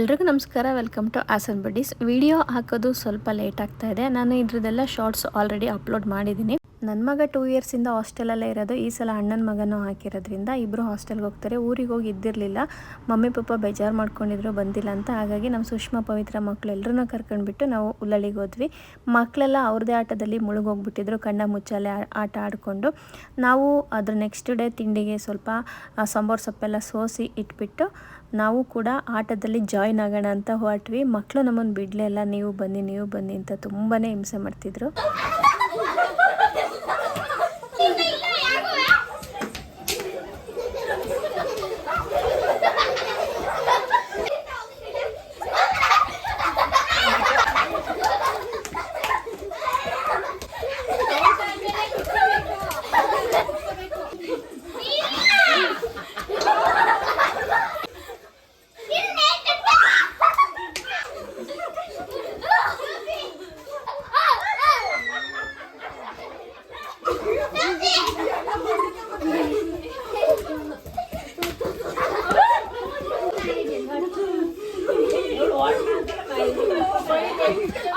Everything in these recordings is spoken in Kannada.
ಎಲ್ರಿಗೂ ನಮಸ್ಕಾರ ವೆಲ್ಕಮ್ ಟು ಆಸನ್ ಬಡ್ಡೀಸ್ ವಿಡಿಯೋ ಹಾಕೋದು ಸ್ವಲ್ಪ ಲೇಟ್ ಆಗ್ತಾ ಇದೆ. ನಾನು ಇದ್ರದ್ದೆಲ್ಲ ಶಾರ್ಟ್ಸ್ ಆಲ್ರೆಡಿ ಅಪ್ಲೋಡ್ ಮಾಡಿದ್ದೀನಿ. ನನ್ನ ಮಗ ಟೂ ಇಯರ್ಸಿಂದ ಹಾಸ್ಟೆಲಲ್ಲೇ ಇರೋದು. ಈ ಸಲ ಅಣ್ಣನ ಮಗನೂ ಹಾಕಿರೋದ್ರಿಂದ ಇಬ್ಬರು ಹಾಸ್ಟೆಲ್ಗೆ ಹೋಗ್ತಾರೆ. ಊರಿಗೆ ಹೋಗಿ ಇದ್ದಿರಲಿಲ್ಲ. ಮಮ್ಮಿ ಪಪ್ಪ ಬೇಜಾರು ಮಾಡ್ಕೊಂಡಿದ್ರು, ಬಂದಿಲ್ಲ ಅಂತ. ಹಾಗಾಗಿ ನಮ್ಮ ಸುಷ್ಮಾ ಪವಿತ್ರ ಮಕ್ಕಳು ಎಲ್ಲರನ್ನೂ ಕರ್ಕೊಂಡ್ಬಿಟ್ಟು ನಾವು ಉಲ್ಲಳಿಗೆ ಹೋದ್ವಿ. ಮಕ್ಕಳೆಲ್ಲ ಅವ್ರದ್ದೇ ಆಟದಲ್ಲಿ ಮುಳುಗೋಗ್ಬಿಟ್ಟಿದ್ರು. ಕಣ್ಣ ಮುಚ್ಚಾಲೆ ಆಟ ಆಡಿಕೊಂಡು. ನಾವು ಅದ್ರ ನೆಕ್ಸ್ಟ್ ಡೇ ತಿಂಡಿಗೆ ಸ್ವಲ್ಪ ಸಾಂಬಾರ್ ಸೊಪ್ಪೆಲ್ಲ ಸೋಸಿ ಇಟ್ಬಿಟ್ಟು ನಾವು ಕೂಡ ಆಟದಲ್ಲಿ ಜಾಯ್ನ್ ಆಗೋಣ ಅಂತ ಹೊರಟ್ವಿ. ಮಕ್ಕಳು ನಮ್ಮನ್ನು ಬಿಡಲೇ ಇಲ್ಲ. ನೀವು ಬನ್ನಿ ನೀವು ಬನ್ನಿ ಅಂತ ತುಂಬಾ ಹಿಂಸೆ ಮಾಡ್ತಿದ್ರು. Oh,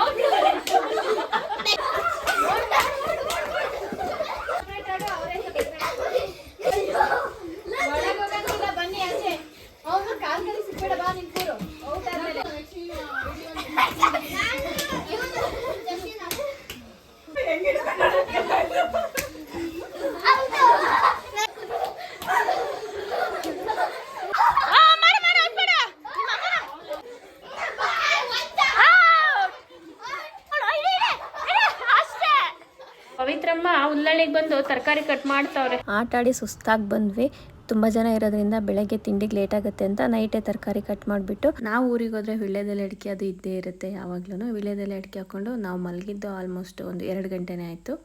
ಪವಿತ್ರಮ್ಮ ಉಲ್ಲಳಿಗೆ ಬಂದು ತರಕಾರಿ ಕಟ್ ಮಾಡ್ತಾವ್ರೆ. ಆಟ ಆಡಿ ಸುಸ್ತಾಗಿ ಬಂದ್ವಿ. ತುಂಬಾ ಜನ ಇರೋದ್ರಿಂದ ಬೆಳಗ್ಗೆ ತಿಂಡಿಗೆ ಲೇಟ್ ಆಗುತ್ತೆ ಅಂತ ನೈಟೇ ತರಕಾರಿ ಕಟ್ ಮಾಡಿಬಿಟ್ಟು ನಾವು ಊರಿಗೆ ಹೋದ್ರೆ ವಿಳ್ಯದೆಲೆ ಅಡಿಕೆ ಅದು ಇದ್ದೇ ಇರುತ್ತೆ ಯಾವಾಗ್ಲೂ ವಿಳ್ಯದೆಲೆ ಅಡಿಕೆ ಹಾಕೊಂಡು ನಾವು ಮಲಗಿದ್ದು ಆಲ್ಮೋಸ್ಟ್ ಒಂದು ಎರಡು ಗಂಟೆನೇ ಆಯಿತು.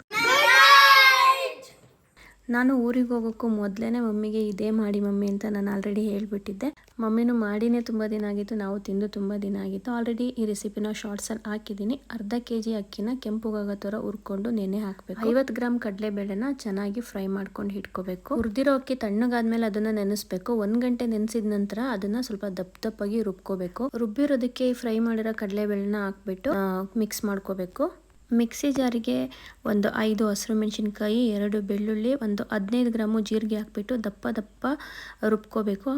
ನಾನು ಊರಿಗೆ ಹೋಗೋಕ್ಕೂ ಮೊದಲೇ ಮಮ್ಮಿಗೆ ಇದೇ ಮಾಡಿ ಮಮ್ಮಿ ಅಂತ ನಾನು ಆಲ್ರೆಡಿ ಹೇಳ್ಬಿಟ್ಟಿದ್ದೆ. ಮಮ್ಮಿನೂ ಮಾಡಿನೇ ತುಂಬ ದಿನ ಆಗಿತ್ತು, ನಾವು ತಿಂದು ತುಂಬ ದಿನ ಆಗಿತ್ತು. ಆಲ್ರೆಡಿ ಈ ರೆಸಿಪಿನ ಶಾರ್ಟ್ಸಲ್ಲಿ ಹಾಕಿದ್ದೀನಿ. ಅರ್ಧ ಕೆ ಜಿ ಅಕ್ಕಿನ ಕೆಂಪುಗಾಗೋ ಥರ ಹುರ್ಕೊಂಡು ನೆನೆ ಹಾಕಬೇಕು. ಐವತ್ತು ಗ್ರಾಮ್ ಕಡಲೆಬೇಳೆನ ಚೆನ್ನಾಗಿ ಫ್ರೈ ಮಾಡ್ಕೊಂಡು ಹಿಡ್ಕೋಬೇಕು ಹುರಿದಿರೋ ಅಕ್ಕಿ ತಣ್ಣಗಾದ್ಮೇಲೆ ಅದನ್ನು ನೆನೆಸ್ಬೇಕು. ಒಂದು ಗಂಟೆ ನೆನೆಸಿದ ನಂತರ ಅದನ್ನ ಸ್ವಲ್ಪ ದಪ್ಪ ದಪ್ಪಾಗಿ ರುಬ್ಕೋಬೇಕು. ರುಬ್ಬಿರೋದಕ್ಕೆ ಫ್ರೈ ಮಾಡಿರೋ ಕಡಲೆಬೇಳೆನ ಹಾಕ್ಬಿಟ್ಟು ಮಿಕ್ಸ್ ಮಾಡ್ಕೋಬೇಕು. ಮಿಕ್ಸಿ ಜಾರಿಗೆ ಒಂದು ಐದು ಹಸಿರು ಮೆಣಸಿನ್ಕಾಯಿ ಎರಡು ಬೆಳ್ಳುಳ್ಳಿ ಒಂದು ಹದಿನೈದು ಗ್ರಾಮು ಜೀರಿಗೆ ಹಾಕ್ಬಿಟ್ಟು ದಪ್ಪ ದಪ್ಪ ರುಬ್ಕೋಬೇಕು.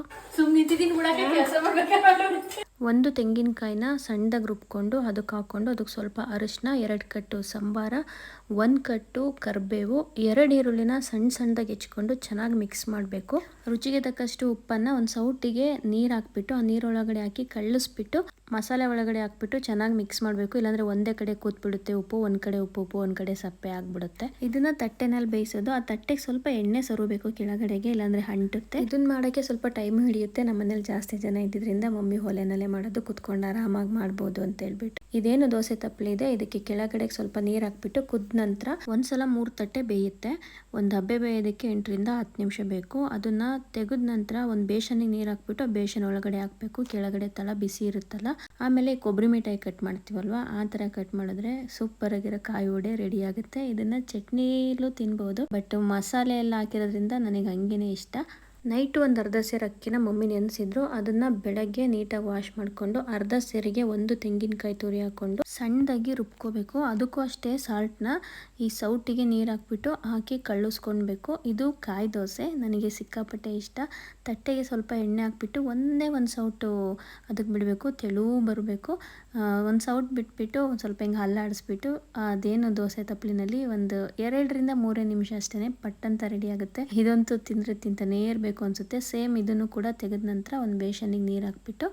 ಒಂದು ತೆಂಗಿನಕಾಯಿನ ಸಣ್ಣದಾಗಿ ರುಬ್ಕೊಂಡು ಅದಕ್ಕೆ ಹಾಕ್ಕೊಂಡು ಅದಕ್ಕೆ ಸ್ವಲ್ಪ ಅರಿಶಿನ ಎರಡು ಕಟ್ಟು ಸಂಬಾರ ಒಂದು ಕಟ್ಟು ಕರಿಬೇವು ಎರಡು ಈರುಳ್ಳಿನ ಸಣ್ಣ ಸಣ್ಣದಾಗಿ ಹೆಚ್ಕೊಂಡು ಚೆನ್ನಾಗಿ ಮಿಕ್ಸ್ ಮಾಡಬೇಕು. ರುಚಿಗೆ ತಕ್ಕಷ್ಟು ಉಪ್ಪನ್ನು ಒಂದು ಸೌಟಿಗೆ ನೀರು ಹಾಕ್ಬಿಟ್ಟು ಆ ನೀರೊಳಗಡೆ ಹಾಕಿ ಕಳ್ಳಿಸ್ಬಿಟ್ಟು ಮಸಾಲೆ ಒಳಗಡೆ ಹಾಕ್ಬಿಟ್ಟು ಚೆನ್ನಾಗಿ ಮಿಕ್ಸ್ ಮಾಡಬೇಕು. ಇಲ್ಲಾಂದ್ರೆ ಒಂದೇ ಕಡೆ ಕೂತ್ಬಿಡುತ್ತೆ ಉಪ್ಪು, ಒಂದು ಕಡೆ ಉಪ್ಪು ಉಪ್ಪು, ಒಂದು ಕಡೆ ಸಪ್ಪೆ ಆಗ್ಬಿಡುತ್ತೆ. ಇದನ್ನ ತಟ್ಟೆನಲ್ಲಿ ಬೇಯಿಸೋದು. ಆ ತಟ್ಟೆಗೆ ಸ್ವಲ್ಪ ಎಣ್ಣೆ ಸರಬೇಕು ಕೆಳಗಡೆಗೆ, ಇಲ್ಲಾಂದ್ರೆ ಅಂಟುತ್ತೆ. ಇದನ್ನ ಮಾಡೋಕ್ಕೆ ಸ್ವಲ್ಪ ಟೈಮ್ ಹಿಡಿಯುತ್ತೆ. ನಮ್ಮ ಮನೇಲಿ ಜಾಸ್ತಿ ಜನ ಇದ್ದಿದ್ರಿಂದ ಮಮ್ಮಿ ಒಲೆನಲ್ಲೇ ಮಾಡೋದು, ಕುತ್ಕೊಂಡು ಆರಾಮಾಗಿ ಮಾಡ್ಬೋದು ಅಂತ ಹೇಳ್ಬಿಟ್ಟು. ಇದೇನು ದೋಸೆ ತಪ್ಪಲಿ ಇದೆ ಇದಕ್ಕೆ ಕೆಳಗಡೆ ಸ್ವಲ್ಪ ನೀರು ಹಾಕ್ಬಿಟ್ಟು ಕುದ್ದ ನಂತರ ಒಂದ್ಸಲ ಮೂರು ತಟ್ಟೆ ಬೇಯುತ್ತೆ. ಒಂದು ಹಬ್ಬೆ ಬೇಯೋದಕ್ಕೆ ಎಂಟರಿಂದ ಹತ್ತು ನಿಮಿಷ ಬೇಕು. ಅದನ್ನ ತೆಗೆದ ನಂತರ ಒಂದು ಬೇಷನಿಗೆ ನೀರು ಹಾಕ್ಬಿಟ್ಟು, ಬೇಷನ್ ಒಳಗಡೆ ಹಾಕ್ಬೇಕು. ಕೆಳಗಡೆ ತಳ ಬಿಸಿ ಇರುತ್ತಲ್ಲ ಆಮೇಲೆ ಕೊಬ್ಬರಿ ಮಿಠಾಯಿ ಕಟ್ ಮಾಡ್ತೀವಲ್ವ? ಆ ಥರ ಕಟ್ ಮಾಡಿದ್ರೆ ಸೂಪರ್ ಆಗಿರೋ ಕಾಯಿ ವಡೆ ರೆಡಿ ಆಗುತ್ತೆ. ಇದನ್ನ ಚಟ್ನಿಲೂ ತಿನ್ಬೋದು. ಬಟ್ ಮಸಾಲೆ ಎಲ್ಲ ಹಾಕಿರೋದ್ರಿಂದ ನನಗೆ ಹಂಗೇನೆ ಇಷ್ಟ. ನೈಟ್ ಒಂದು ಅರ್ಧ ಸೇರು ಅಕ್ಕಿನ ಮಮ್ಮಿ ನೆನೆಸಿದ್ರು. ಅದನ್ನ ಬೆಳಗ್ಗೆ ನೀಟಾಗಿ ವಾಶ್ ಮಾಡಿಕೊಂಡು ಅರ್ಧ ಸೇರಿಗೆ ಒಂದು ತೆಂಗಿನಕಾಯಿ ತುರಿ ಹಾಕೊಂಡು ಸಣ್ಣದಾಗಿ ರುಬ್ಕೋಬೇಕು. ಅದಕ್ಕೂ ಅಷ್ಟೇ ಸಾಲ್ಟ್ನ ಈ ಸೌಟಿಗೆ ನೀರು ಹಾಕ್ಬಿಟ್ಟು ಹಾಕಿ ಕಳ್ಳಿಸ್ಕೊಳ್ಬೇಕು ಇದು ಕಾಯಿ ದೋಸೆ. ನನಗೆ ಸಿಕ್ಕಾಪಟ್ಟೆ ಇಷ್ಟ. ತಟ್ಟೆಗೆ ಸ್ವಲ್ಪ ಎಣ್ಣೆ ಹಾಕ್ಬಿಟ್ಟು ಒಂದೇ ಒಂದು ಸೌಟು ಅದಕ್ಕೆ ಬಿಡಬೇಕು. ತೆಳು ಬರಬೇಕು. ಒಂದು ಸೌಟ್ ಬಿಟ್ಬಿಟ್ಟು ಒಂದು ಸ್ವಲ್ಪ ಹಿಂಗೆ ಹಲ್ಲಾಡಿಸ್ಬಿಟ್ಟು ಅದೇನು ದೋಸೆ ತಪ್ಪಲಿನಲ್ಲಿ ಒಂದು ಎರಡರಿಂದ ಮೂರೇ ನಿಮಿಷ ಅಷ್ಟೇ ಪಟ್ಟಂತ ರೆಡಿ ಆಗುತ್ತೆ. ಇದಂತೂ ತಿಂದರೆ ತಿಂತಾನೇ ಇರಬೇಕು ಅನಿಸುತ್ತೆ. ಸೇಮ್ ಇದನ್ನು ಕೂಡ ತೆಗೆದ ನಂತರ ಒಂದು ಬೇಷನಿಗೆ ನೀರು ಹಾಕ್ಬಿಟ್ಟು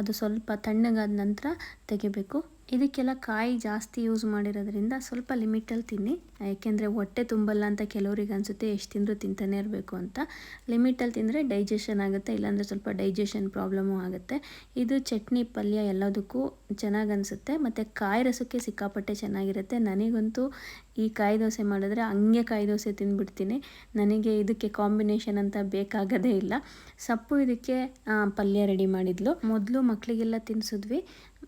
ಅದು ಸ್ವಲ್ಪ ತಣ್ಣಗಾದ ನಂತರ ತೆಗಿಬೇಕು. ಇದಕ್ಕೆಲ್ಲ ಕಾಯಿ ಜಾಸ್ತಿ ಯೂಸ್ ಮಾಡಿರೋದ್ರಿಂದ ಸ್ವಲ್ಪ ಲಿಮಿಟಲ್ಲಿ ತಿನ್ನಿ. ಯಾಕೆಂದರೆ ಹೊಟ್ಟೆ ತುಂಬಲ್ಲ ಅಂತ ಕೆಲವರಿಗೆ ಅನಿಸುತ್ತೆ, ಎಷ್ಟು ತಿಂದರೂ ತಿಂತಾನೆ ಇರಬೇಕು ಅಂತ. ಲಿಮಿಟಲ್ಲಿ ತಿಂದರೆ ಡೈಜೆಷನ್ ಆಗುತ್ತೆ, ಇಲ್ಲಾಂದರೆ ಸ್ವಲ್ಪ ಡೈಜೆಷನ್ ಪ್ರಾಬ್ಲಮ್ಮು ಆಗುತ್ತೆ. ಇದು ಚಟ್ನಿ, ಪಲ್ಯ ಎಲ್ಲದಕ್ಕೂ ಚೆನ್ನಾಗಿ ಅನಿಸುತ್ತೆ. ಮತ್ತು ಕಾಯಿ ರಸಕ್ಕೆ ಸಿಕ್ಕಾಪಟ್ಟೆ ಚೆನ್ನಾಗಿರುತ್ತೆ. ನನಗಂತೂ ಈ ಕಾಯಿ ದೋಸೆ ಮಾಡಿದ್ರೆ ಹಂಗೆ ಕಾಯಿ ದೋಸೆ ತಿಂದ್ಬಿಡ್ತೀನಿ. ನನಗೆ ಇದಕ್ಕೆ ಕಾಂಬಿನೇಷನ್ ಅಂತ ಬೇಕಾಗದೇ ಇಲ್ಲ. ಸಪ್ಪು ಇದಕ್ಕೆ ಪಲ್ಯ ರೆಡಿ ಮಾಡಿದ್ಲು. ಮೊದಲು ಮಕ್ಕಳಿಗೆಲ್ಲ ತಿನ್ನಿಸಿದ್ವಿ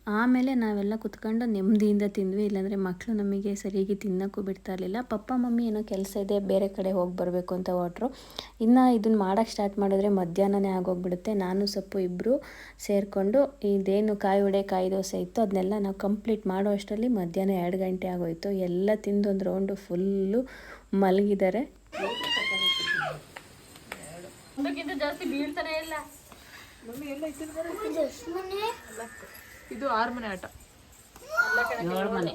ಆಮೇಲೆ ನಾವೆಲ್ಲ ಕುತ್ಕೊಂಡು ನೆಮ್ಮದಿಯಿಂದ ತಿಂದ್ವಿ. ಇಲ್ಲಾಂದರೆ ಮಕ್ಕಳು ನಮಗೆ ಸರಿಯಾಗಿ ತಿನ್ನೋಕ್ಕೂ ಬಿಡ್ತಾ ಇರಲಿಲ್ಲ. ಪಪ್ಪ ಮಮ್ಮಿ ಏನೋ ಕೆಲಸ ಇದೆ ಬೇರೆ ಕಡೆ ಹೋಗಿ ಬರಬೇಕು ಅಂತ ಹೊರಟ್ರು ಇನ್ನು ಇದನ್ನು ಮಾಡೋಕ್ಕೆ ಸ್ಟಾರ್ಟ್ ಮಾಡಿದ್ರೆ ಮಧ್ಯಾಹ್ನನೇ ಆಗೋಗ್ಬಿಡುತ್ತೆ. ನಾನು ಸೊಪ್ಪು ಇಬ್ಬರು ಸೇರಿಕೊಂಡು ಇದೇನು ಕಾಯಿ ಒಡೆ ಕಾಯಿ ದೋಸೆ ಇತ್ತು ಅದನ್ನೆಲ್ಲ ನಾವು ಕಂಪ್ಲೀಟ್ ಮಾಡೋ ಅಷ್ಟರಲ್ಲಿ ಮಧ್ಯಾಹ್ನ ಎರಡು ಗಂಟೆ ಆಗೋಯ್ತು. ಎಲ್ಲ ತಿಂದು ಒಂದು ರೌಂಡು ಫುಲ್ಲು ಮಲಗಿದ್ದಾರೆ. ಒಂದಕ್ಕಿಂತ ಜಾಸ್ತಿ ಬೀಳ್ತಾನೆ ಇಲ್ಲ. ಇದು ಆರು ಮನೆ ಆಟ. ಏಳು ಮನೆ.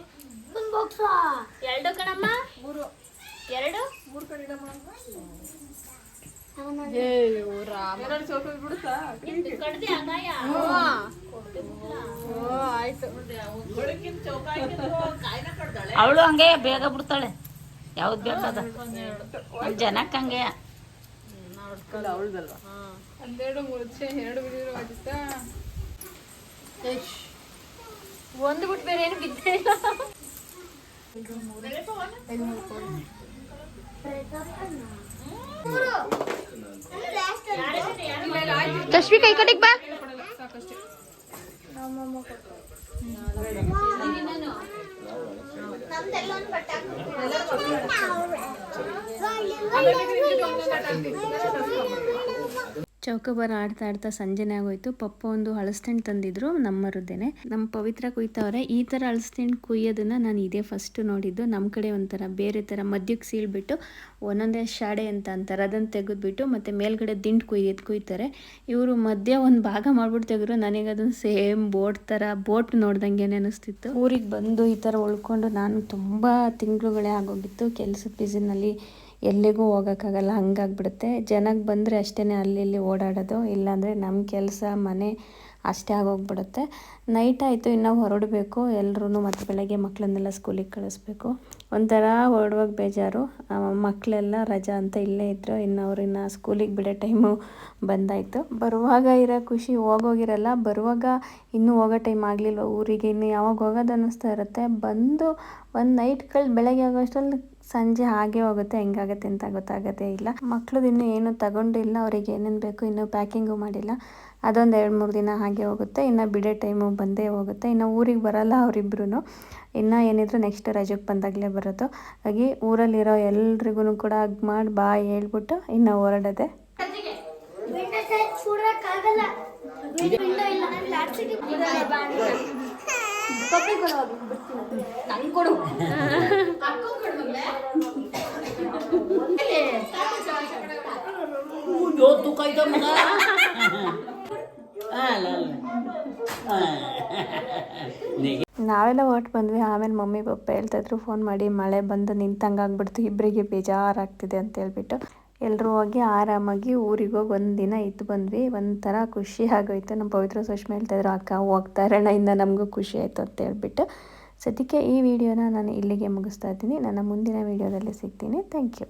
ಎರಡು ಕಣಮ್ಮ. ಎರಡು? ಮೂರು ಕಡ್ದಿ ಆಗಾಯ ಅವಳು ಹಂಗೆ ಬೇಗ ಬಿಡ್ತಾಳೆ. ಯಾವ್ದು ಬೇಕಾದ. ಜನಕ್ಕೆ ಹಂಗೆ. ಅವಳದಲ್ವಾ? ಹನ್ನೆರಡು ಮುಚ್ಚೆ ಎರಡು ಬಿಡಿರೋ ಆಗುತ್ತಾ ಒಂದು ಬಿಟ್ಟು ಬೇರೆ ಏನು ಬಿದ್ದೇ ಇಲ್ಲ. ಕಶ್ಮಿ ಕೈ ಕಡೆಗೆ ಬಾ. ಸಾಕಷ್ಟೇ ಚೌಕಬಾರ ಆಡ್ತಾ ಆಡ್ತಾ ಸಂಜೆನೇ ಆಗೋಯ್ತು. ಪಪ್ಪ ಒಂದು ಹಳಸ್ತಿಂಡ್ ತಂದಿದ್ರು ನಮ್ಮರದ್ದೇನೆ ನಮ್ಮ ಪವಿತ್ರ ಕುಯ್ತವ್ರೆ, ಈ ಥರ ಹಳಸ್ತಿಂಡ್ ಕುಯ್ಯೋದನ್ನ ನಾನು ಇದೇ ಫಸ್ಟ್ ನೋಡಿದ್ದು. ನಮ್ಮ ಕಡೆ ಒಂಥರ ಬೇರೆ ಥರ ಮಧ್ಯಕ್ಕೆ ಸೀಳ್ಬಿಟ್ಟು ಒಂದೊಂದೇ ಶಾಡೆ ಅಂತ ಅಂತಾರೆ. ಅದನ್ನು ತೆಗೆದ್ಬಿಟ್ಟು ಮತ್ತು ಮೇಲ್ಗಡೆ ದಿಂಡು ಕುಯ್ಯದ್ ಕುಯ್ತಾರೆ. ಇವರು ಮಧ್ಯ ಒಂದು ಭಾಗ ಮಾಡ್ಬಿಟ್ಟು ತೆಗೆದ್ರು. ನನಗೆ ಅದನ್ನು ಸೇಮ್ ಬೋಟ್ ಥರ, ಬೋಟ್ ನೋಡ್ದಂಗೆ ಅನಿಸ್ತಿತ್ತು. ಊರಿಗೆ ಬಂದು ಈ ಥರ ಉಳ್ಕೊಂಡು ನಾನು ತುಂಬ ತಿಂಗಳುಗಳೇ ಆಗೋಗಿತ್ತು. ಕೆಲಸದ ಬಿಸಿನಲ್ಲಿ ಎಲ್ಲಿಗೂ ಹೋಗೋಕ್ಕಾಗಲ್ಲ, ಹಂಗಾಗ್ಬಿಡುತ್ತೆ. ಜನಕ್ಕೆ ಬಂದರೆ ಅಷ್ಟೇ ಅಲ್ಲಿ ಇಲ್ಲಿ ಓಡಾಡೋದು, ಇಲ್ಲಾಂದರೆ ನಮ್ಮ ಕೆಲಸ, ಮನೆ ಅಷ್ಟೇ ಆಗೋಗ್ಬಿಡುತ್ತೆ. ನೈಟ್ ಆಯಿತು, ಇನ್ನೂ ಹೊರಡಬೇಕು. ಎಲ್ಲರೂ ಮತ್ತು ಬೆಳಗ್ಗೆ ಮಕ್ಕಳನ್ನೆಲ್ಲ ಸ್ಕೂಲಿಗೆ ಕಳಿಸ್ಬೇಕು. ಒಂಥರ ಹೊರಡುವಾಗ ಬೇಜಾರು. ಮಕ್ಕಳೆಲ್ಲ ರಜಾ ಅಂತ ಇಲ್ಲೇ ಇದ್ದರು ಇನ್ನು ಅವ್ರನ್ನ ಸ್ಕೂಲಿಗೆ ಬಿಡೋ ಟೈಮು ಬಂದಾಯಿತು. ಬರುವಾಗ ಇರೋ ಖುಷಿ ಹೋಗೋಗಿರಲ್ಲ, ಬರುವಾಗ ಇನ್ನೂ ಹೋಗೋ ಟೈಮ್ ಆಗಲಿಲ್ಲ ಊರಿಗೆ? ಇನ್ನು ಯಾವಾಗ ಹೋಗೋದು ಅನ್ನಿಸ್ತಾ ಇರುತ್ತೆ. ಬಂದು ಒಂದು ನೈಟ್ ಕಳೆದು ಬೆಳಗ್ಗೆ ಆಗೋಷ್ಟರಲ್ಲಿ ಸಂಜೆ ಹಾಗೆ ಹೋಗುತ್ತೆ, ಹೆಂಗಾಗುತ್ತೆ ಅಂತ ಗೊತ್ತಾಗೋದೇ ಇಲ್ಲ. ಮಕ್ಳದ್ದು ಇನ್ನೂ ಏನು ತಗೊಂಡಿಲ್ಲ, ಅವ್ರಿಗೆ ಏನೇನು ಬೇಕು ಇನ್ನೂ ಪ್ಯಾಕಿಂಗು ಮಾಡಿಲ್ಲ. ಅದೊಂದು ಎರಡು ಮೂರು ದಿನ ಹಾಗೆ ಹೋಗುತ್ತೆ, ಇನ್ನು ಬಿಡೋ ಟೈಮು ಬಂದೇ ಹೋಗುತ್ತೆ. ಇನ್ನು ಊರಿಗೆ ಬರಲ್ಲ ಅವರಿಬ್ರು ಇನ್ನು ಏನಿದ್ರು ನೆಕ್ಸ್ಟ್ ರಜಕ್ಕೆ ಬಂದಾಗಲೇ ಬರೋದು ಹಾಗೆ ಊರಲ್ಲಿರೋ ಎಲ್ರಿಗೂ ಕೂಡ ಹಾಗೆ ಮಾಡಿ, ಬಾ ಹೇಳ್ಬಿಟ್ಟು ಇನ್ನು ಹೊರಡೋದೆ. ನಾವೆಲ್ಲ ಹೊರಟು ಬಂದ್ವಿ, ಆಮೇಲೆ ಮಮ್ಮಿ ಪಪ್ಪ ಹೇಳ್ತಾಯಿದ್ರು ಫೋನ್ ಮಾಡಿ ಮಳೆ ಬಂದು ನಿಂತಂಗೆ ಆಗ್ಬಿಡ್ತು ಇಬ್ಬರಿಗೆ ಬೇಜಾರಾಗ್ತಿದೆ ಅಂತ ಹೇಳ್ಬಿಟ್ಟು. ಎಲ್ಲರೂ ಹೋಗಿ ಆರಾಮಾಗಿ ಊರಿಗೆ ಹೋಗಿ ಒಂದು ದಿನ ಇದ್ದು ಬಂದ್ವಿ. ಒಂಥರ ಖುಷಿ ಆಗೋಯ್ತು. ನಮ್ಮ ಪವಿತ್ರ ಸುಷ್ಮಾ ಹೇಳ್ತಾಯಿದ್ರು ಅಕ್ಕ, ಹೋಗ್ತಾ ಇರೋಣ ಇಂದ ನಮಗೂ ಖುಷಿ ಆಯಿತು ಅಂತ ಹೇಳ್ಬಿಟ್ಟು. ಸದ್ಯಕ್ಕೆ ಈ ವಿಡಿಯೋನ ನಾನು ಇಲ್ಲಿಗೆ ಮುಗಿಸ್ತಾ ಇದ್ದೀನಿ. ನನ್ನ ಮುಂದಿನ ವಿಡಿಯೋದಲ್ಲಿ ಸಿಗ್ತೀನಿ. Thank you.